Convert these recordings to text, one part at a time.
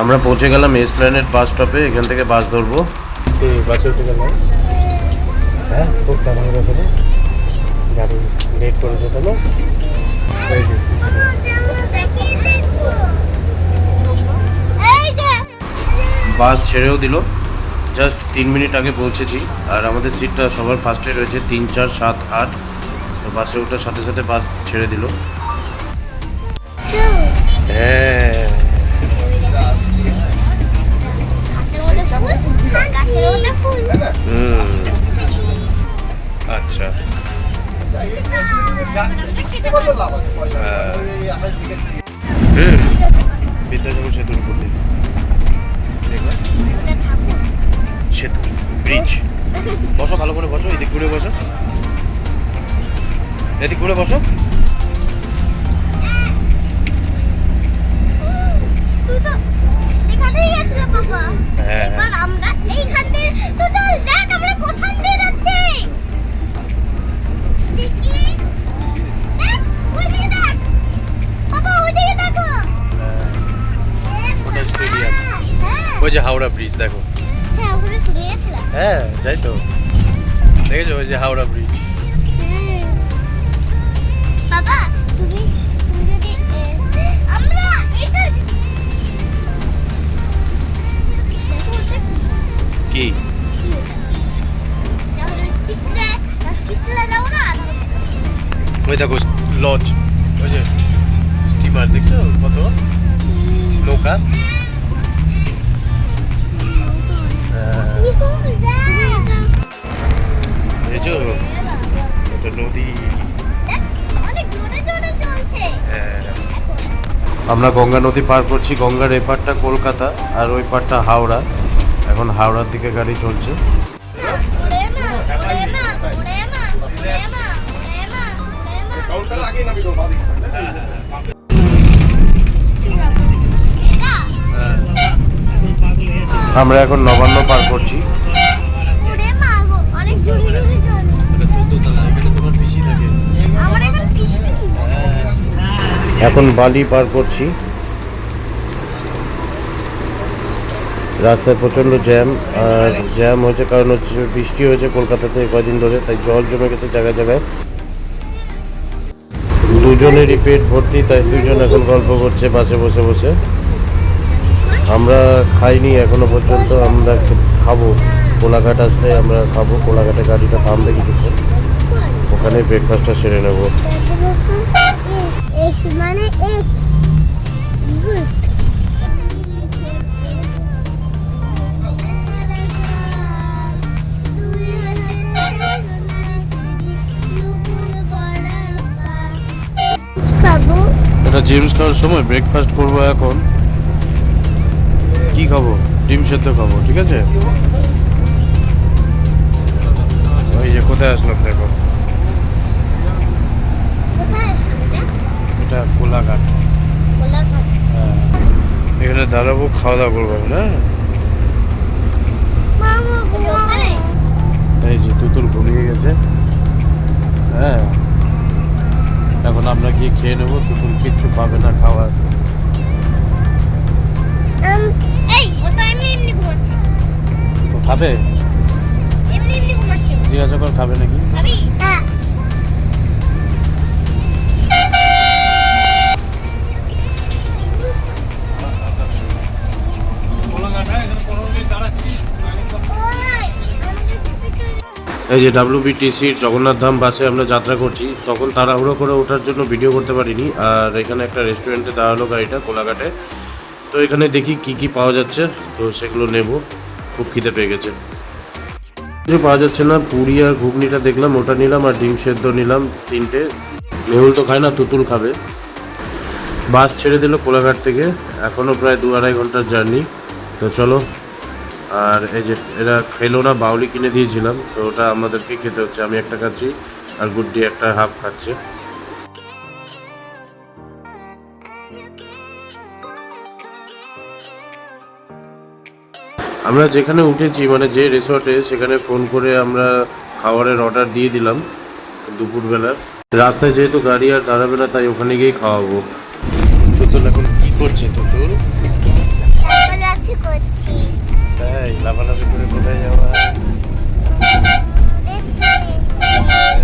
আমরা পৌঁছে গেলাম এসপ্ল্যানেড বাস স্টপে এখান থেকে বাস ধরবো। বাসে উঠে গেলাম হ্যাঁ খুব গাড়ি লেট করেছে তো না? বাস ছেড়েও দিল। জাস্ট তিন মিনিট আগে পৌঁছেছি। আর আমাদের সিটটা সবার ফার্স্টে রয়েছে তিন চার সাত আট। তো বাসে ওঠার সাথে সাথে বাস ছেড়ে দিল। হ্যাঁ। হুম। আচ্ছা। হ্যাঁ। হুম বিদ্যাসাগর সেতুর উপর দিয়ে। সেতু ব্রিজ বসো ভালো করে বসো এদিক ঘুরে বসো। এদিক ঘুরে বসো। তুই তো ওই যে হাওড়া ব্রিজ দেখো। হ্যাঁ হ্যাঁ তাই তো। দেখেছ ওই যে হাওড়া ব্রিজ। কি? ওই দেখো লজ। ওই যে স্টিমার দেখছ কত? নৌকা? হ্যাঁ, দেখেছ? এটা নদী। হ্যাঁ। আমরা গঙ্গা নদী পার করছি গঙ্গার এপারটা কলকাতা আর ওই পারটা হাওড়া। এখন হাওড়ার দিকে গাড়ি চলছে। আমরা এখন নবান্ন পার করছি। এখন বালি পার করছি। রাস্তায় প্রচণ্ড জ্যাম, আর জ্যাম হয়েছে কারণ হচ্ছে বৃষ্টি হয়েছে কলকাতাতে কয়দিন ধরে, তাই জল জমে গেছে জায়গায় জায়গায়। দুজনেরই পেট ভর্তি, তাই দুজন এখন গল্প করছে, বাসে বসে বসে। আমরা খাইনি এখনও পর্যন্ত, আমরা খাব। কোলাঘাট আসলে আমরা খাব, কোলাঘাটে গাড়িটা থামবে কিছুক্ষণ। ওখানে ব্রেকফাস্টটা সেরে নেব। মানে এটা জেমস খাওয়ার সময় ব্রেকফাস্ট করব এখন। কি খাব? ডিম সেদ্ধ খাব ঠিক আছে? ওই যে কোথায় আসলাম দেখো। এটা? কোলাঘাট। কোলাঘাট। হ্যাঁ। এখানে দাঁড়াবো খাওয়া দাওয়া করব না মামা ওখানে এই যে তুতুল ঘুমিয়ে গেছে। হ্যাঁ। গিয়ে খেয়ে নেব তুতুল কিচ্ছু পাবে না খাওয়ার। খাবে। জিজ্ঞাসা কর খাবে নাকি? এই যে ডাব্লিউবিটিসির জগন্নাথ ধাম বাসে আমরা যাত্রা করছি, তখন তাড়াহুড়ো করে ওঠার জন্য ভিডিও করতে পারিনি। আর এখানে একটা রেস্টুরেন্টে দাঁড়াল গাড়িটা কোলাঘাটে। তো এখানে দেখি কি কি পাওয়া যাচ্ছে, তো সেগুলো নেব। খুব খিদে পেয়ে গেছে। কিছু পাওয়া যাচ্ছে না, পুরি আর ঘুগনিটা দেখলাম, ওটা নিলাম আর ডিম সেদ্ধ নিলাম, তিনটে। মেহুল তো খায় না, তুতুল খাবে। বাস ছেড়ে দিল কোলাঘাট থেকে এখনও প্রায় দু আড়াই ঘণ্টার জার্নি। তো চলো আর এই যে এরা খেলো না, বাউলি কিনে দিয়েছিলাম, তো ওটা আমাদেরকে খেতে হচ্ছে। আমি একটা খাচ্ছি আর গুড্ডি একটা হাফ খাচ্ছে। আমরা যেখানে উঠেছি মানে যে রিসর্টে, সেখানে ফোন করে আমরা খাবারের অর্ডার দিয়ে দিলাম দুপুরবেলা। রাস্তায় যেহেতু গাড়ি আর দাঁড়াবে না, তাই ওখানে গিয়ে খাওয়াবো। তুতুল এখন কি করছে তুতুল একটা লাফালাফি করে কোথায় যাওয়া দেখছি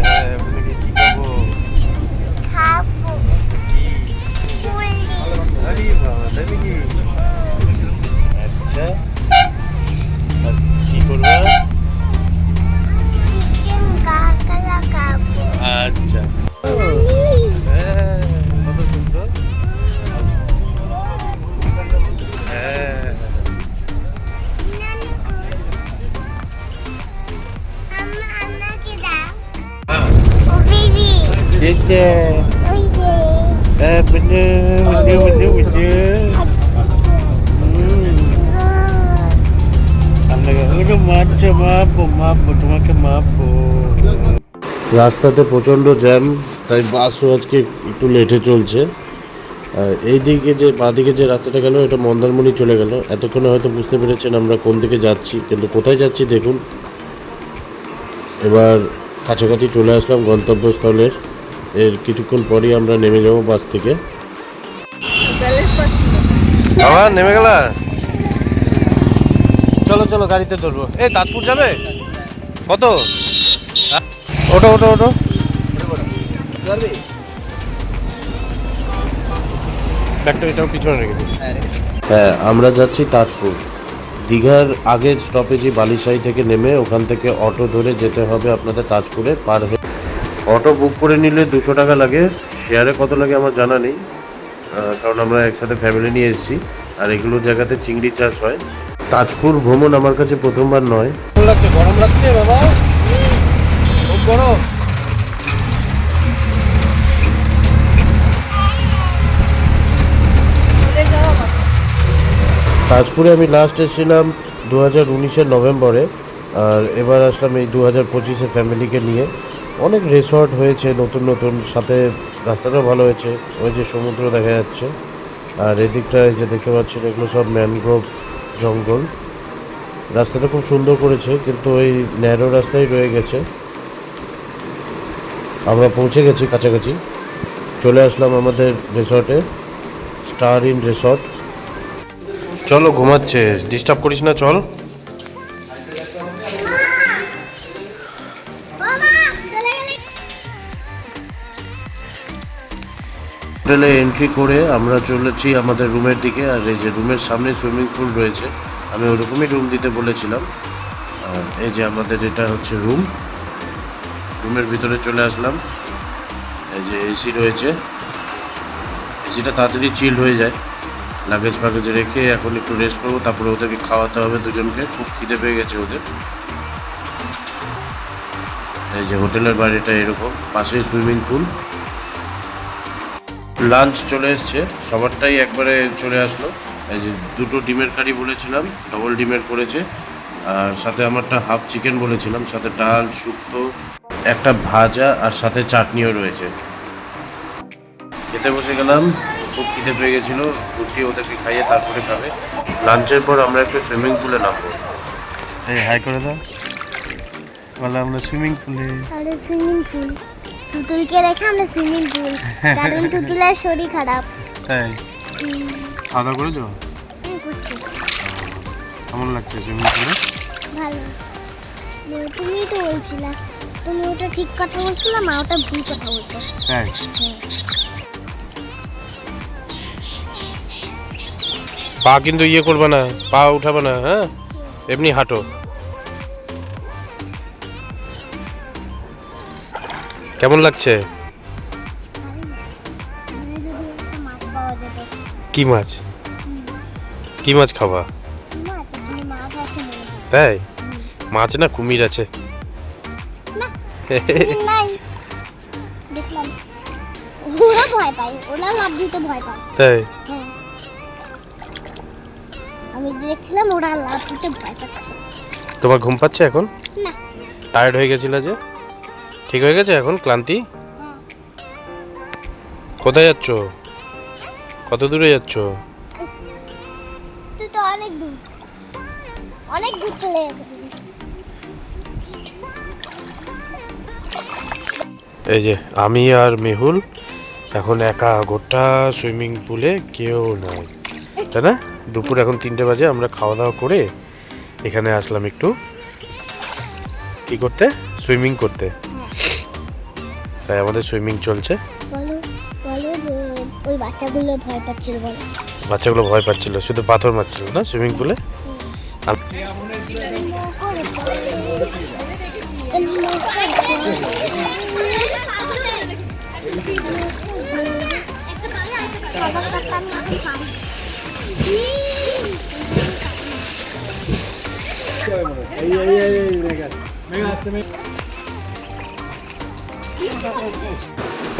হ্যাঁ ওখানে গিয়ে কি খাব খাব কুলডি আরে যে মারছে মাপো মাপো তোমাকে মাপো রাস্তাতে প্রচণ্ড জ্যাম, তাই বাসও আজকে একটু লেটে চলছে। এই দিকে যে, বাঁদিকে যে রাস্তাটা গেল, এটা মন্দারমণি চলে গেল। এতক্ষণে হয়তো বুঝতে পেরেছেন আমরা কোন দিকে যাচ্ছি, কিন্তু কোথায় যাচ্ছি দেখুন। এবার কাছাকাছি চলে আসলাম গন্তব্যস্থলের। এর কিছুক্ষণ পরেই আমরা নেমে যাব বাস থেকে। বাবা নেমে গেলা? চলো চলো গাড়িতে ধরবো। এই তাজপুর যাবে? কত? হ্যাঁ? ওটো ওটো ওটো পিছনে রেখে হ্যাঁ আমরা যাচ্ছি তাজপুর। দীঘার আগের স্টপেজে বালিশাই থেকে নেমে ওখান থেকে অটো ধরে যেতে হবে আপনাদের তাজপুরে পার হেড অটো বুক করে নিলে দুশো টাকা লাগে। শেয়ারে কত লাগে আমার জানা নেই। কারণ আমরা একসাথে ফ্যামিলি নিয়ে এসেছি। আর এগুলো জায়গাতে চিংড়ি চাষ হয়। তাজপুর ভ্রমণ আমার কাছে প্রথমবার নয়। লাগছে গরম লাগছে বাবা। খুব গরম। তাজপুরে আমি লাস্ট এসেছিলাম দু হাজার উনিশের নভেম্বরে। আর এবার আসলাম এই দু হাজার পঁচিশে ফ্যামিলিকে নিয়ে। অনেক রিসর্ট হয়েছে, নতুন নতুন, সাথে রাস্তাটাও ভালো হয়েছে, ওই যে সমুদ্র দেখা যাচ্ছে, আর এদিকটা এই যে দেখতে পাচ্ছেন, এগুলো সব ম্যানগ্রোভ জঙ্গল। রাস্তাটা খুব সুন্দর করেছে, কিন্তু ওই ন্যারো রাস্তায় রয়ে গেছে। আমরা পৌঁছে গেছি কাছাকাছি। চলে আসলাম আমাদের রিসর্টে স্টার ইন রিসর্ট চলো, ঘুমাচ্ছে ডিস্টার্ব করিস না, চল। হোটেলে এন্ট্রি করে আমরা চলেছি আমাদের রুমের দিকে, আর এই যে রুমের সামনে সুইমিং পুল রয়েছে, আমি ওরকমই রুম দিতে বলেছিলাম। আর এই যে আমাদের এটা হচ্ছে রুম রুমের ভিতরে চলে আসলাম। এই যে এসি রয়েছে। এসিটা তাড়াতাড়ি চিল হয়ে যায়। লাগেজ ফাগেজ রেখে এখন একটু রেস্ট করব, তারপরে ওদেরকে খাওয়াতে হবে দুজনকে। খুব খিদে পেয়ে গেছে ওদের। এই যে হোটেলের বাড়িটা এরকম, পাশেই সুইমিং পুল লাঞ্চ চলে এসছে। সবারটাই একবারে চলে আসলো। এই যে দুটো ডিমের কারি বলেছিলাম ডবল ডিমের করেছে। আর সাথে আমারটা হাফ চিকেন বলেছিলাম সাথে ডাল শুক্তো একটা ভাজা আর সাথে চাটনিও রয়েছে। খেতে বসে গেলাম খুব খিদে পেয়ে গেছিল রুটি ওদেরকে খাইয়ে তারপরে খাবে। লাঞ্চের পর আমরা একটু সুইমিং পুলে নামবো। এই হাই করে দাও। বলে আমরা সুইমিং পুলে আরে সুইমিং পুল তুতুলকে রেখে আমরা সুইমিং পুল। কারণ তুতুলের শরীর খারাপ। তাই? খাওয়া দাওয়া করেছ। করছি কেমন লাগছে সুইমিং পুলে? ভালো। তুমিই তো বলছিলা। তুমি ওটা ঠিক কথা বলছিলে মা ওটা ভুল কথা বলছে। তাই? পা কিন্তু ইয়ে করবে না পা উঠাবে না হ্যাঁ? এমনি হাঁটো। কেমন লাগছে? কি মাছ? কি মাছ খাবা। তাই? মাছ না কুমির আছে। তাই? আমি দেখছিলাম ওরা লাভ দিতে ভয় পাচ্ছে। তোমার ঘুম পাচ্ছে এখন? না। টায়ার্ড হয়ে গেছিল যে? ঠিক হয়ে গেছে এখন ক্লান্তি? কোথায় যাচ্ছ? কত দূরে যাচ্ছ? অনেক দূর। অনেক দূর চলে এই যে আমি আর মেহুল এখন একা গোটা সুইমিং পুলে কেউ নাই তাই না? দুপুর এখন তিনটে বাজে আমরা খাওয়া দাওয়া করে এখানে আসলাম একটু। কি করতে? সুইমিং করতে। তাই আমাদের সুইমিং চলছে বলো বলো যে ওই বাচ্চাগুলো ভয় পাচ্ছিল বলো বাচ্চাগুলো ভয় পাচ্ছিল শুধু পাথর মারছিল না সুইমিং পুলে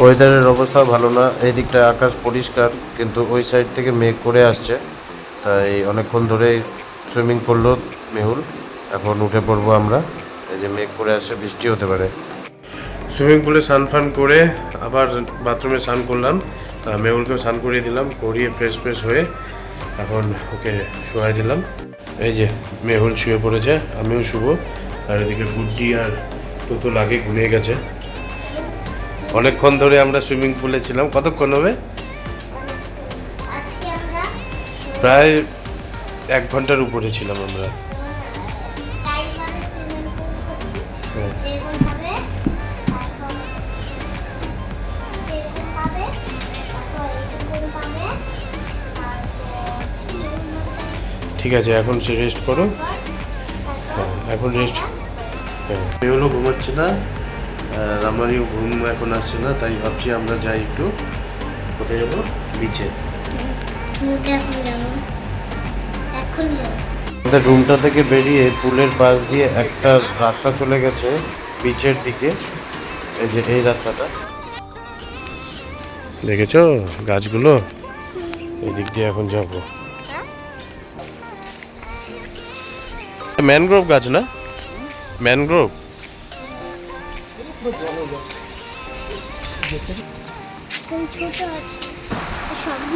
ওয়েদারের অবস্থা ভালো না। এই দিকটা আকাশ পরিষ্কার, কিন্তু ওই সাইড থেকে মেঘ করে আসছে। তাই অনেকক্ষণ ধরে সুইমিং করল মেহুল। এখন উঠে পড়ব আমরা। এই যে মেঘ করে আসছে, বৃষ্টি হতে পারে। সুইমিং পুলে স্নান ফান করে আবার বাথরুমে স্নান করলাম। মেহুলকেও স্নান করিয়ে দিলাম, করিয়ে ফ্রেশ ফ্রেশ হয়ে এখন ওকে শোয়াই দিলাম। এই যে মেহুল শুয়ে পড়েছে, আমিও শুভ আর এদিকে গুড্ডি আর তো লাগে ঘুমিয়ে গেছে। অনেকক্ষণ ধরে আমরা সুইমিং পুলে ছিলাম। কতক্ষণ হবে? প্রায় এক ঘণ্টার উপরে ছিলাম আমরা। হ্যাঁ। ঠিক আছে এখন সে রেস্ট করো। হ্যাঁ, এখন রেস্ট হ্যাঁ। ঘুমাচ্ছে না। আমারও ঘুম এখন আসছে না তাই ভাবছি আমরা যাই একটু। কোথায় যাব? বিচে সমুদ্রে এখন যাব। এখন যাব। আমাদের রুমটা থেকে বেরিয়ে পুলের পাশ দিয়ে একটা রাস্তা চলে গেছে বিচের দিকে। এই যে এই রাস্তাটা। দেখেছ গাছগুলো? এই দিক দিয়ে এখন যাব। ম্যানগ্রোভ গাছ না? ম্যানগ্রোভ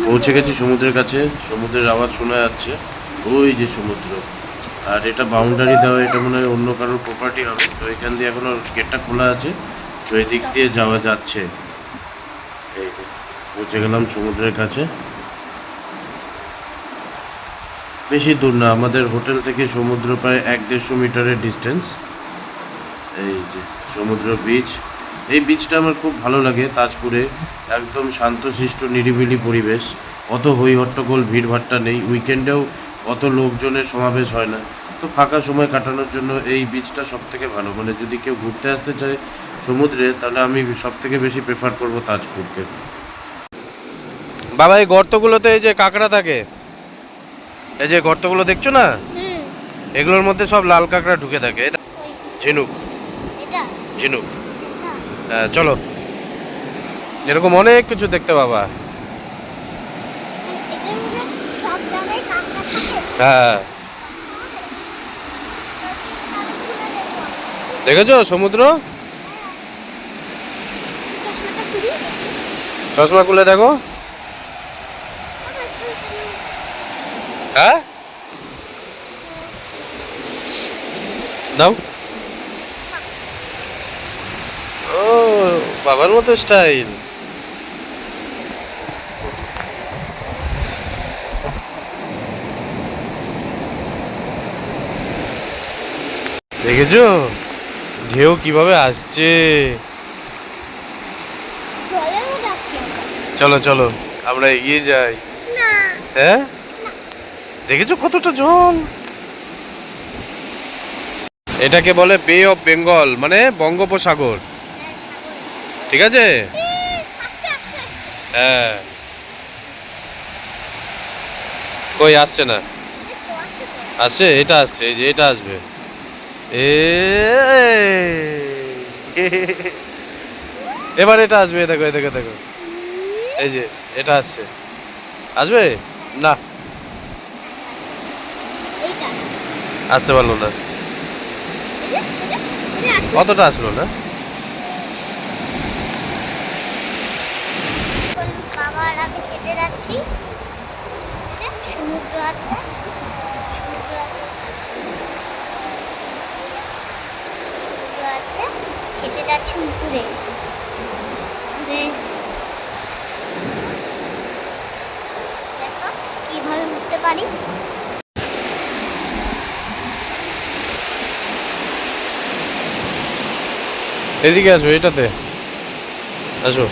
পৌঁছে গেছি সমুদ্রের কাছে। সমুদ্রের আওয়াজ শোনা যাচ্ছে। ওই যে সমুদ্র। আর এটা বাউন্ডারি দেওয়া এটা মনে হয় অন্য কারোর প্রপার্টি হবে। তো এখান দিয়ে এখনও গেটটা খোলা আছে। তো এই দিক দিয়ে যাওয়া যাচ্ছে। এই যে, পৌঁছে গেলাম সমুদ্রের কাছে। বেশি দূর না আমাদের হোটেল থেকে সমুদ্র প্রায় এক দেড়শো মিটারের ডিস্টেন্স এই যে সমুদ্র বিচ এই বিচটা আমার খুব ভালো লাগে তাজপুরে। একদম শান্তশিষ্ট নিরিবিলি পরিবেশ। অত হই হট্টগোল ভিড়ভাট্টা নেই। উইকেন্ডেও অত লোকজনের সমাবেশ হয় না। তো ফাঁকা সময় কাটানোর জন্য এই বিচটা সব থেকে ভালো। মানে যদি কেউ ঘুরতে আসতে চায় সমুদ্রে তাহলে আমি সব থেকে বেশি প্রেফার করব তাজপুরকে। বাবা এই গর্তগুলোতে এই যে কাঁকড়া থাকে এই যে গর্তগুলো দেখছ না? এগুলোর মধ্যে সব লাল কাঁকড়া ঢুকে থাকে। ঝিনুক। ঝিনুক হ্যাঁ। চলো। এরকম অনেক কিছু দেখতে পাবা। হ্যাঁ। দেখেছ সমুদ্র? চশমা খুলে দেখো। হ্যাঁ? দাও ও বাবার মতো স্টাইল। দেখেছ? ঢেউ কীভাবে আসছে? চলো চলো আমরা এগিয়ে যাই। হ্যাঁ? দেখেছ কতটা জল? এটাকে বলে বে অফ বেঙ্গল মানে বঙ্গোপসাগর। ঠিক আছে? হ্যাঁ। কই আসছে না? আসছে? এটা আসছে এই যে এটা আসবে। এ এবার এটা আসবে দেখো দেখো দেখো। এই যে এটা আসছে। আসবে? না। আসতে পারল না। অতটা আসলো না? ঘুরতে যাচ্ছি সমুদ্র আছে। সমুদ্র আছে। সমুদ্র আছে। খেতে যাচ্ছি পুকুরে। পুকুরে। দেখো, কীভাবে উঠতে পারি। এদিকে আসো, এটাতে। আসো।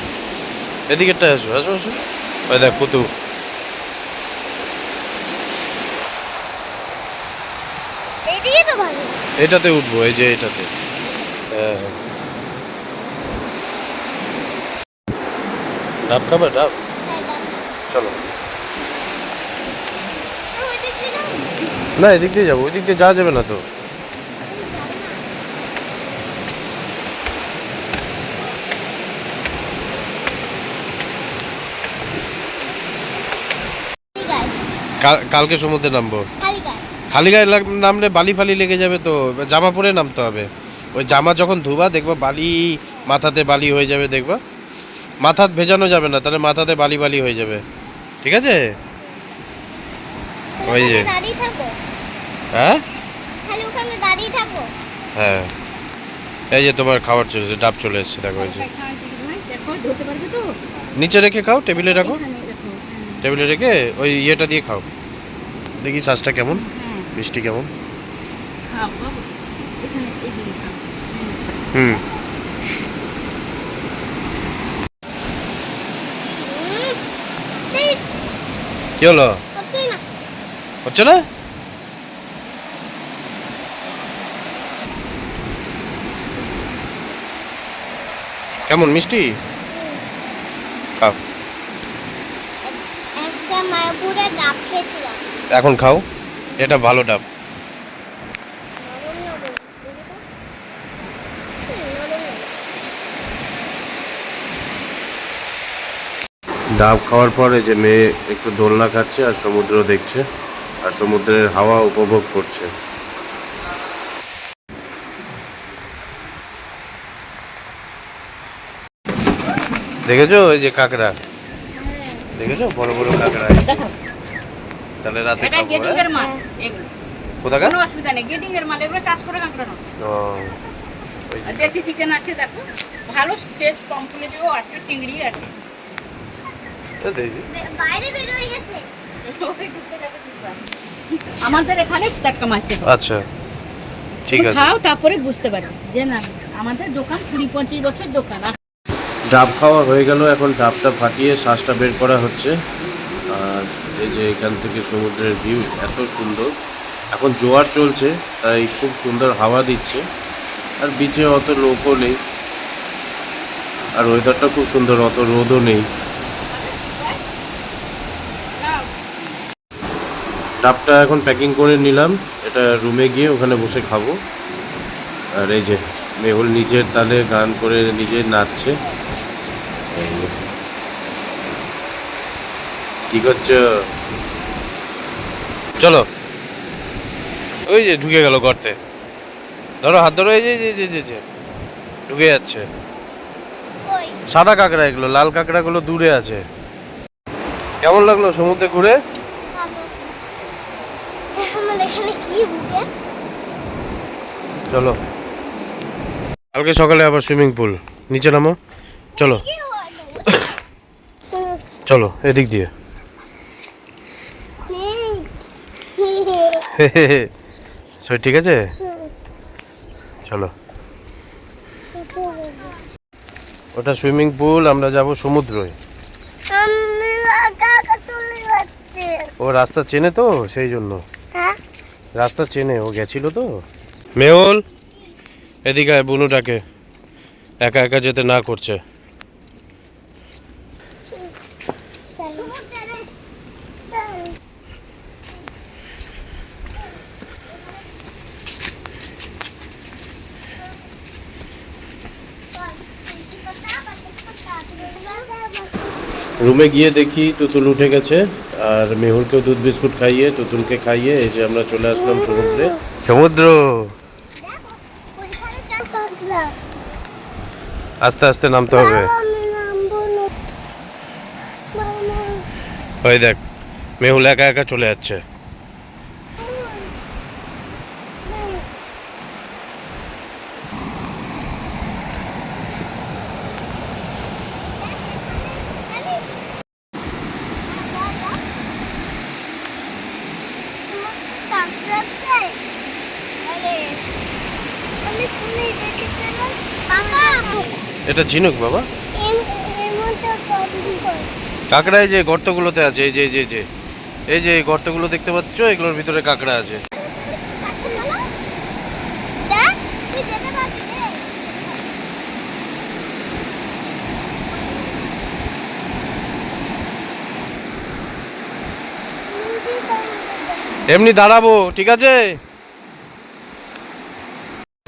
এদিকেরটায় আসো। আসো আসো। ওই দেখ কুতু এটাতে উঠবো এই যে এটাতে ডাব খাবে ডাব চলো। না এদিক দিয়ে যাব ওই দিক দিয়ে যাওয়া যাবে না তো খালি গায়ে, কাল- কালকে সমুদ্রে নামবো? খালি গায়ে। নামলে বালি ফালি লেগে যাবে তো জামা পরে নামতে হবে। ওই জামা যখন ধুবা দেখবা বালি মাথাতে বালি হয়ে যাবে দেখবা? মাথা ভেজানো যাবে না তাহলে মাথাতে বালি বালি হয়ে যাবে। ঠিক আছে? ওই যে। দাঁড়িয়ে থাকো। হ্যাঁ? খালি ওখানে দাঁড়িয়ে থাকো। হ্যাঁ। এই যে তোমার খাবার চলে এসেছে ডাব চলে এসেছে দেখো এই যে। দেখো ধরতে পারবে তো? নিচে রেখে খাও টেবিলে রাখো। টেবিলে রেখে ওই ইয়েটা দিয়ে খাও। দেখি শ্বাসটা কেমন? হ্যাঁ। মিষ্টি কেমন? হুম, কি হলো? হচ্ছে না? কেমন মিষ্টি খাও একটা মায়াপুরে ডাব খেয়েছিলাম এখন খাও এটা ভালো ডাব। ডাব খাওয়ার পরে যে মেয়ে একটু দোলনা খাচ্ছে আর সমুদ্র দেখছে আর সমুদ্রের হাওয়া উপভোগ করছে। দেখেছ ওই যে কাঁকড়া? দেখেছ? বড় বড় কাঁকড়া। তাহলে রাতে এটা খাব গেটিং হ্যাঁ? এর মাল। এগুলো কোথাকার? কোনো অসুবিধা নেই গেটিং এর মাল এগুলো চাষ করে কাঁকড়ানো ও, দেশি চিকেন আছে দেখো। ভালো টেস্ট পম্পলেটও আছে চিংড়ি আছে তো দেখি। বাইরে বের হয়ে গেছে। আমাদের এখানে টাটকা মাছ আচ্ছা ঠিক আছে। খাও তারপরে বুঝতে পারবে যে না আমাদের দোকান কুড়ি পঁচিশ বছর দোকান। আর ডাব খাওয়া হয়ে গেল এখন ডাবটা ফাটিয়ে শ্বাসটা বের করা হচ্ছে। এই যে এখান থেকে সমুদ্রের ভিউ এত সুন্দর। এখন জোয়ার চলছে, তাই খুব সুন্দর হাওয়া দিচ্ছে। আর বিচে অত লোকও নেই। আর ওয়েদারটা খুব সুন্দর, অত রোদও নেই। ডাবটা এখন প্যাকিং করে নিলাম। এটা রুমে গিয়ে ওখানে বসে খাব। আর এই যে মেহুল নিজের তালে গান করে নিজে নাচছে। এই। কি করছ চলো। ওই যে ঢুকে গেল গর্তে। ধরো হাত ধরো এই যে যে, যে, যে ঢুকে যাচ্ছে। সাদা কাঁকড়া এগুলো লাল কাঁকড়াগুলো দূরে আছে। কেমন লাগল সমুদ্রে ঘুরে? চলো। কালকে সকালে আবার সুইমিং পুল। নিচে নামো। চলো। চলো এদিক দিয়ে। সই ঠিক আছে? চলো। ওটা সুইমিং পুল আমরা যাব সমুদ্রে ও রাস্তা চেনে তো সেই জন্য। হ্যাঁ। রাস্তা চেনে ও গেছিল তো। মেহুল এদিকে বুনুটাকে। একা একা যেতে না করছে। রুমে গিয়ে দেখি তুতুল উঠে গেছে, আর মেহুরকে দুধ বিস্কুট খাইয়ে, তুতুলকে খাইয়ে এই যে আমরা চলে আসলাম সমুদ্রে। সমুদ্র! আস্তে আস্তে নামতে হবে। ওই দেখ, মেহুল একা একা চলে যাচ্ছে আরে আমি শুনে দেখেছিলাম বাবা এটা ঝিনুক বাবা। কাঁকড়া এই যে গর্তগুলোতে আছে এই যে এই যে যে। এই যে এই গর্তগুলো দেখতে পাচ্ছ এগুলোর ভিতরে কাঁকড়া আছে। আচ্ছা এমনি দাঁড়াবো ঠিক আছে?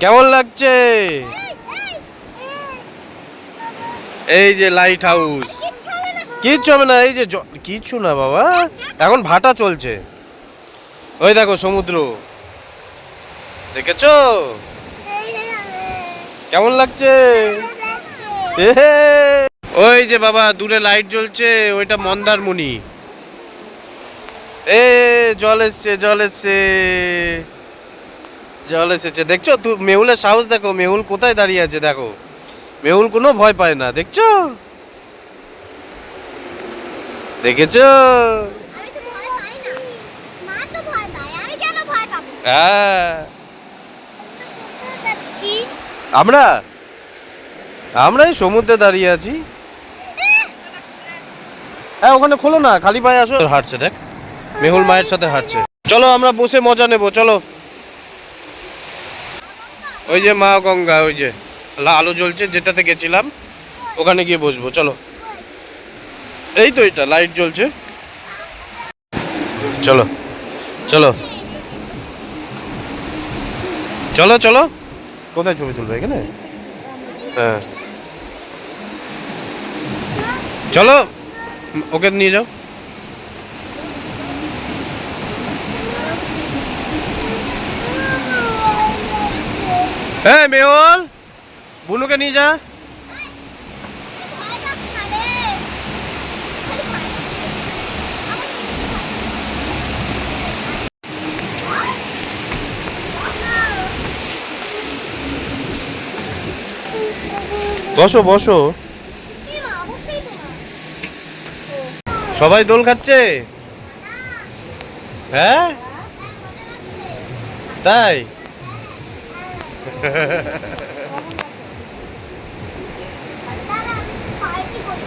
কেমন লাগছে? এই যে লাইট হাউস কিচ্ছু হবে না, এই যে কিচ্ছু না বাবা। এখন ভাটা চলছে। ওই দেখো সমুদ্র। দেখেছ? কেমন লাগছে! ওই যে বাবা, দূরে লাইট জ্বলছে, ওইটা মন্দারমণি। এ, জল এসছে জল এসছে। জল এসেছে। দেখছ? মেহুলের সাহস দেখো, মেহুল কোথায় দাঁড়িয়ে আছে, দেখো। মেহুল কোনো ভয় পায় না দেখছ? দেখেছ? আমি তো ভয় পাই না। মা তো ভয় পায় আমি কেন ভয় পাবো? হ্যাঁ। আমরা আমরা? এই সমুদ্রে দাঁড়িয়ে আছি। হ্যাঁ ওখানে খোলো না খালি পায়ে আসো। হাঁটছে দেখ। মেহুল মায়ের সাথে হাঁটছে। চলো আমরা বসে মজা নেব চলো। ওই যে মা গঙ্গা ওই যে। আলো জ্বলছে, যেটাতে গেছিলাম, ওখানে গিয়ে বসবো, চলো। এই তো এটা, লাইট জ্বলছে। চলো চলো। চলো চলো। কোথায় ছবি তুলবে এখানে? হ্যাঁ। চলো, ওকে নিয়ে যাও। হ্যাঁ মেহল। বুনুকে নিয়ে যা। বসো বসো। সবাই দোল খাচ্ছে হ্যাঁ তাই দাঁড়া, পার্টি করি।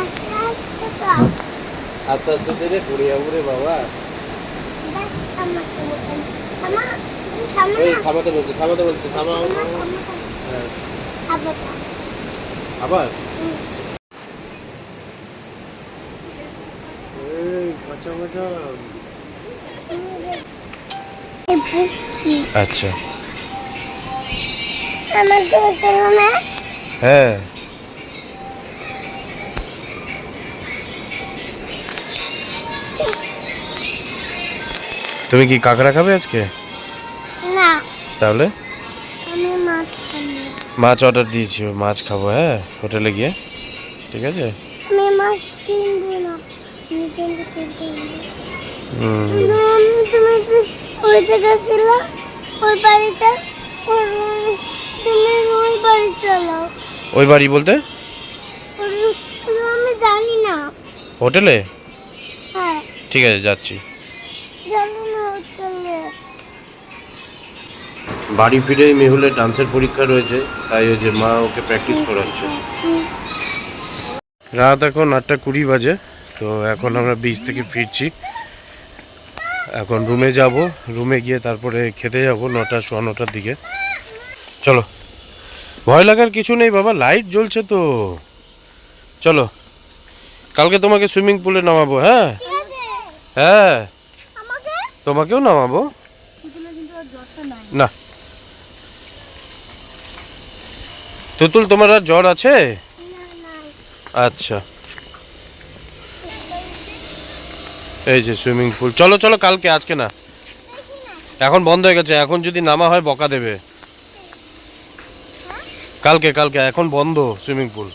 আস্তে আস্তে তো আয়। আস্তে আস্তে ধীরে ঘুরে যাব বাবা থামাতে তুমি এই না। থামাতে বলছে থামাতে বলছে থামাও থামা, থামাও। থামা, থামা। হ্যাঁ, আবার। আচ্ছা আমার না হ্যাঁ। তুমি কি কাঁকড়া খাবে আজকে? না। তাহলে? আমি মাছ খাব। মাছ অর্ডার দিয়েছি মাছ খাব হ্যাঁ? হোটেলে গিয়ে ঠিক আছে? আমি মাছ কিনবো না। আমি কিনতে হুম। তুমি ওই ওর- তুমি ওই বাড়ি চলো। ওই বাড়ি বলতে? আমি জানি না। হোটেলে? হ্যাঁ। ঠিক আছে যাচ্ছি। চলো না চলে বাড়ি ফিরে মেহুলের ডান্সের পরীক্ষা রয়েছে তাই ওই যে মা ওকে প্র্যাকটিস করাচ্ছে। রাত এখন আটটা কুড়ি বাজে তো এখন আমরা বিচ থেকে ফিরছি। এখন রুমে যাব রুমে গিয়ে তারপরে খেতে যাব নটা সোয়া নটার দিকে। চলো। ভয় লাগার কিছু নেই বাবা লাইট জ্বলছে তো। চলো কালকে তোমাকে সুইমিং পুলে নামাবো হ্যাঁ? হ্যাঁ। তোমাকেও নামাবো। না। তুতুল তোমার আর জ্বর আছে? আচ্ছা। এই যে সুইমিং পুল চলো চলো কালকে আজকে না। এখন বন্ধ হয়ে গেছে এখন যদি নামা হয় বকা দেবে। কালকে কালকে এখন বন্ধ সুইমিং পুল।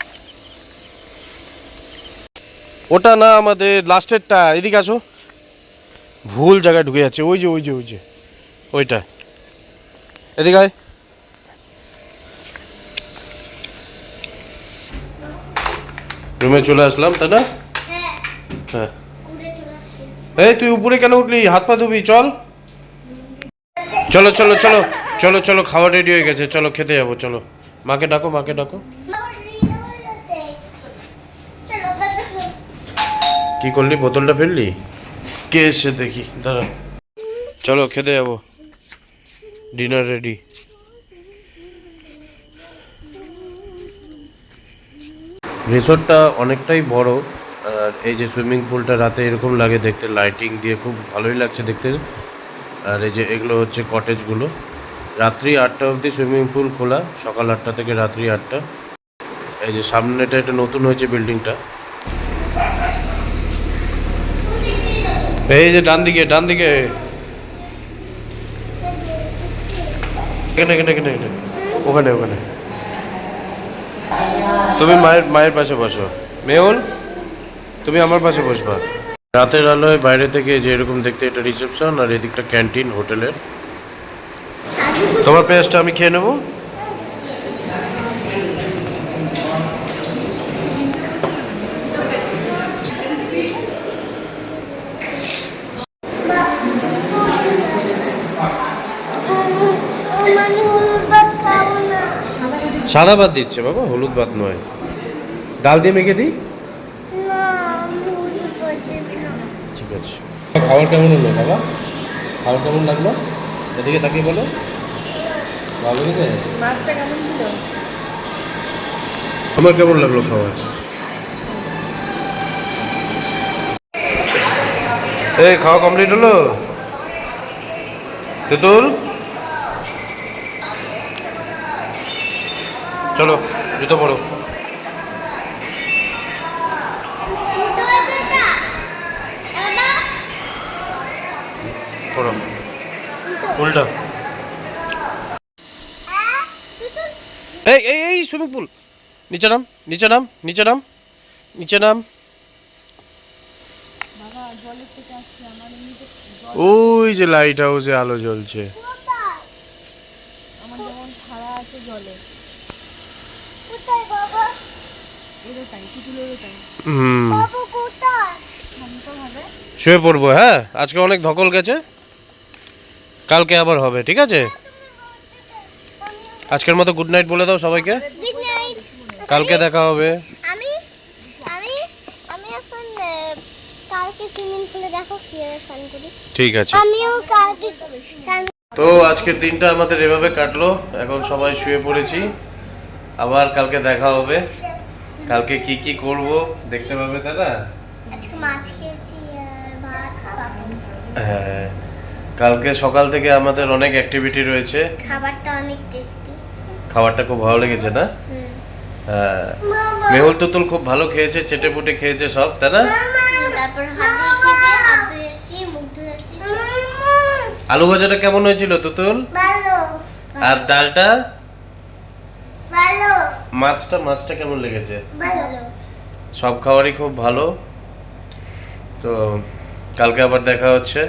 ওটা না আমাদের লাস্টেরটা এদিকে আসো। ভুল জায়গায় ঢুকে যাচ্ছে ওই যে ওই যে ওই যে ওইটা। এদিকে আয়। রুমে চলে আসলাম তাই না? হ্যাঁ। হ্যাঁ। এই তুই উপরে কেন উঠলি? হাত পা ধুবি চল। চলো চলো চলো চলো চলো খাওয়া রেডি হয়ে গেছে চলো খেতে যাব চলো। মাকে ডাকো মাকে ডাকো। কি করলি? বোতলটা ফেললি? কে এসে দেখি, দাঁড়া। চলো, খেতে যাব। ডিনার রেডি রিসোর্টটা অনেকটাই বড়, আর এই যে সুইমিং পুলটা রাতে এরকম লাগে দেখতে। লাইটিং দিয়ে খুব ভালোই লাগছে দেখতে। আর এই যে এগুলো হচ্ছে কটেজগুলো রাত্রি আটটা অবধি সুইমিং পুল খোলা, সকাল আটটা থেকে রাত্রি আটটা। এই যে সামনেটা একটা নতুন হয়েছে বিল্ডিংটা। এই যে ডান দিকে ডান দিকে। ওখানে ওখানে। তুমি মায়ের মায়ের পাশে বসো। মেহুল, তুমি আমার পাশে বসবা। রাতের আলোয় বাইরে থেকে যে এরকম দেখতে এটা রিসেপশন আর এদিকটা ক্যান্টিন, হোটেলের। তোমার পেঁয়াজটা আমি খেয়ে নেব। সাদা ভাত দিচ্ছে বাবা, হলুদ ভাত নয়। ডাল দিয়ে মেখে দিই? ঠিক আছে। খাবার কেমন হলো বাবা? খাবার কেমন লাগল? এদিকে তাকিয়ে বলো। মাছটা কেমন ছিল? আমার কেমন লাগল খাবার এই খাওয়া কমপ্লিট হলো? তেতুল? চলো জুতো পড়ো পড়ো উল্টা। এই এই এই সুইমিং পুল। নিচে নাম নিচে নাম নিচে নাম নিচে নাম। বাবা জলের থেকে আসছে আমার এমনিতে জল ওই যে লাইট হাউসে আলো জ্বলছে। আমার যেমন খাড়া আছে জলে। কোথায় বাবা? এরোটাই টুটুলেরও তাই। হুম। বাবু কোথায়? শান্তভাবে শুয়ে পড়ব হ্যাঁ? আজকে অনেক ধকল গেছে। কালকে আবার হবে ঠিক আছে? আজকের মতো গুড নাইট বলে দাও সবাইকে। কালকে দেখা হবে। আমি আমি আমি এখন কালকে সুইমিং পুলে দেখো কীভাবে স্নান করি। ঠিক আছে। আমিও কালকে স্নান তো আজকের দিনটা আমাদের এভাবে কাটলো। এখন সবাই শুয়ে পড়েছি। আবার কালকে দেখা হবে। কালকে কি কি করব দেখতে পাবে দাদা? আজকে মাছ খেয়েছি আর ভাত। হ্যাঁ। কালকে সকাল থেকে আমাদের অনেক অ্যাক্টিভিটি রয়েছে। খাবারটা অনেক টেস্টি খাবারটা খুব ভালো লেগেছে না? হ্যাঁ মেহুল তুতুল খুব ভালো খেয়েছে চেটে পুটে খেয়েছে সব তাই না? আলু ভাজাটা কেমন হয়েছিল তুতুল? আর ডালটা? মাছটা মাছটা কেমন লেগেছে? সব খাবারই খুব ভালো। তো কালকে আবার দেখা হচ্ছে।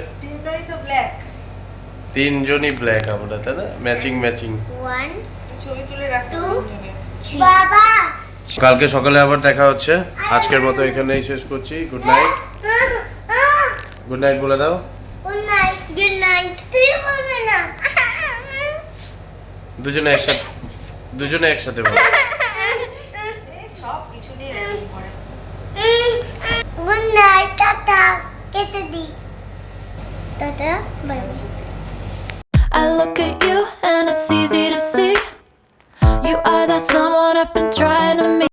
তিনজনই ব্ল্যাক আমরা তাই না? ম্যাচিং ম্যাচিং ওয়ান টু বাবা! কালকে সকালে আবার দেখা হচ্ছে। আজকের মতো এখানেই শেষ করছি। গুড নাইট গুড নাইট বলে দাও। গুড নাইট গুড নাইট তুই বলবে না। দুজনে একসাথে দুজনে একসাথে বলো। Good night tata. কেটে দি tata bye bye. I look at you and it's easy to see. You are that someone I've been trying to meet